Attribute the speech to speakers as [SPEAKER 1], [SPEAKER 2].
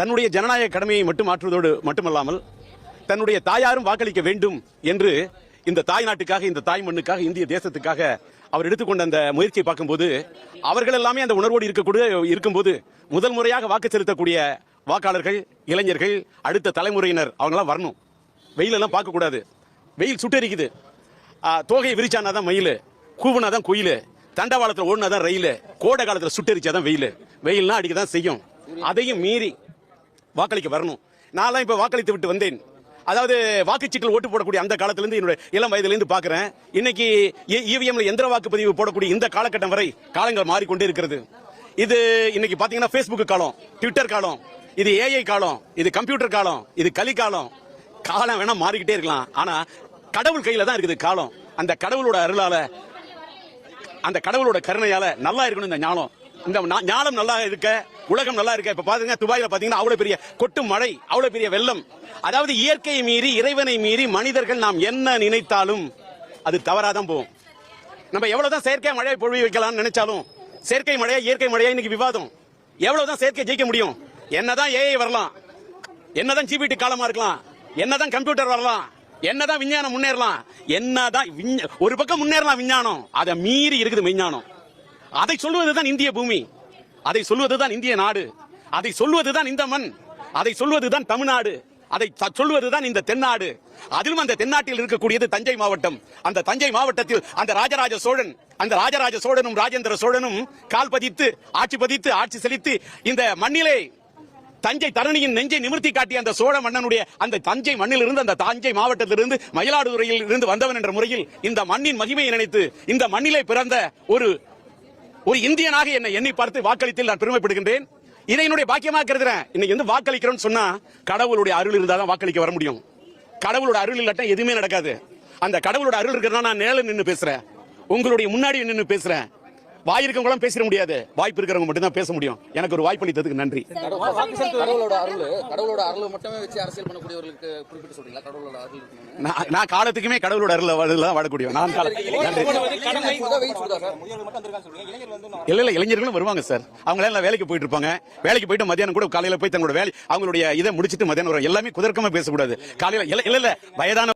[SPEAKER 1] தன்னுடைய ஜனநாயக கடமையை மட்டும் மாற்றுவதோடு மட்டுமல்லாமல் தன்னுடைய தாயாரும் வாக்களிக்க வேண்டும் என்று இந்த தாய் நாட்டுக்காக இந்த தாய் மண்ணுக்காக இந்திய தேசத்துக்காக அவர் எடுத்துக்கொண்ட அந்த முயற்சியை பார்க்கும்போது அவர்கள் எல்லாமே அந்த உணர்வோடு இருக்கக்கூடிய இருக்கும்போது முதல் முறையாக வாக்கு செலுத்தக்கூடிய வாக்காளர்கள் இளைஞர்கள் அடுத்த தலைமுறையினர் அவங்களாம் வரணும். வெயிலெல்லாம் பார்க்கக்கூடாது. வெயில் சுட்டெரிக்குது. தோகையை விரிச்சானா தான் மயில் கூவுனா தான் கோயில் தண்டவாளத்தில் ஓடுனா தான் ரயில் கோடை காலத்தில் சுட்டரிச்சா தான் வெயில். வெயில்லாம் அடிக்க தான் செய்யும். அதையும் மீறி வாக்களிக்க வரணும். நான்லாம் இப்போ வாக்களித்து விட்டு வந்தேன். அதாவது வாக்குச்சீட்டில் ஓட்டு போடக்கூடிய அந்த காலத்திலேருந்து என்னோட இளம் வயதிலேருந்து பார்க்குறேன். இன்னைக்கு இவிஎம்ல எந்திர வாக்குப்பதிவு போடக்கூடிய இந்த காலகட்டம் வரை காலங்கள் மாறிக்கொண்டே இருக்கிறது. இது இன்னைக்கு பார்த்தீங்கன்னா ஃபேஸ்புக் காலம் ட்விட்டர் காலம் இது ஏஐ காலம் இது கம்ப்யூட்டர் காலம் இது கலி காலம். காலம் வேணா மாறிக்கிட்டே இருக்கலாம். ஆனா கடவுள் கையில தான் இருக்குது காலம். அந்த கடவுளோட அருளால அந்த கடவுளோட கருணையால நல்லா இருக்கணும் இந்த ஞானம். இந்த ஞானம் நல்லா இருக்க உலகம் நல்லா இருக்க. இப்ப பாருங்க துபாயில பாத்தீங்கன்னா அவ்வளவு பெரிய கொட்டு மழை அவ்வளவு பெரிய வெள்ளம். அதாவது இயற்கையை மீறி இறைவனை மீறி மனிதர்கள் நாம் என்ன நினைத்தாலும் அது தவறாதான் போகும். நம்ம எவ்வளவுதான் செயற்கை மழையை பொழிவு வைக்கலாம்னு நினைச்சாலும் செயற்கை மழையா இயற்கை மழையா இன்னைக்கு விவாதம். எவ்வளவுதான் செயற்கை ஜெயிக்க முடியும்? என்னதான் ஏஐ வரலாம். என்னதான் ஜிபிடி காலமா இருக்கலாம். என்னதான் கம்ப்யூட்டர் வரலாம். என்னதான் விஞ்ஞானம் முன்னேறலாம். என்னதான் ஒரு பக்கம் முன்னேறலாம் விஞ்ஞானம் அதை மீறி இருக்குது விஞ்ஞானம் அதை சொல்வதுதான் இந்திய பூமி. அதை சொல்வதுதான் இந்திய நாடு. அதை சொல்வதுதான் இந்த மண். அதை சொல்வதுதான் தமிழ்நாடு. அதை சொல்வதுதான் இந்த தென்னாடு. அதிலும் அந்த தென்னாட்டில் இருக்கக்கூடியது தஞ்சை மாவட்டம். அந்த தஞ்சை மாவட்டத்தில் அந்த ராஜராஜ சோழன் அந்த ராஜராஜ சோழனும் ராஜேந்திர சோழனும் கால் பதித்து ஆட்சி பதித்து ஆட்சி செலுத்தி இந்த மண்ணிலே தஞ்சை தரணியின் நெஞ்சை நிமிர்த்தி காட்டிய அந்த சோழ மன்னனுடைய அந்த தஞ்சை மண்ணிலிருந்து அந்த தஞ்சை மாவட்டத்திலிருந்து மயிலாடுதுறையில் இருந்து வந்தவன் என்ற முறையில் இந்த மண்ணின் மகிமையை நினைத்து இந்த மண்ணிலே பிறந்த ஒரு ஒரு இந்தியனாக என்னை எண்ணி பார்த்து வாக்களித்தில் நான் பெருமைப்படுகின்றேன். இதை என்னுடைய பாக்கியமாக கருதுறேன். இன்னைக்கு வந்து வாக்களிக்கிறோம்னு சொன்னா கடவுளுடைய அருள் இருந்தால் தான் வாக்களிக்க வர முடியும். கடவுளோட அருள் இல்லாட்டா எதுவுமே நடக்காது. அந்த கடவுளோட அருள் இருக்கிறதா நான் நேரில் நின்று பேசுறேன். உங்களுடைய முன்னாடி நின்று பேசுறேன். வாய் இருக்கவங்களாம் பேசிட முடியாது. வாய்ப்பு இருக்கிறவங்க மட்டும் தான் பேச முடியும். எனக்கு ஒரு வாய்ப்பு அளித்ததுக்கு நன்றி.
[SPEAKER 2] கடவுளோட அருள் கடவுளோட அருள் மட்டுமே வச்சு அரசியல் பண்ணக்கூடியவர்களுக்கு குறிப்பிட்டு சொல்றீங்களா? கடவுளோட அருள் இருக்கணும்னு?
[SPEAKER 1] நான் காலத்துக்குமே கடவுளோட அருள் நான்
[SPEAKER 2] சார்.
[SPEAKER 1] இல்ல இல்ல இளைஞர்களும் வருவாங்க சார். அவங்க எல்லாம் வேலைக்கு போயிட்டு இருப்பாங்க. வேலைக்கு போயிட்டு மத்தியானம் கூட காலையில போய் தங்களோட வேலை அவங்களுடைய இதை முடிச்சிட்டு மத்தியானம் வரும். எல்லாமே குதர்க்கமா பேசக்கூடாது. காலையில இல்ல இல்ல வயதான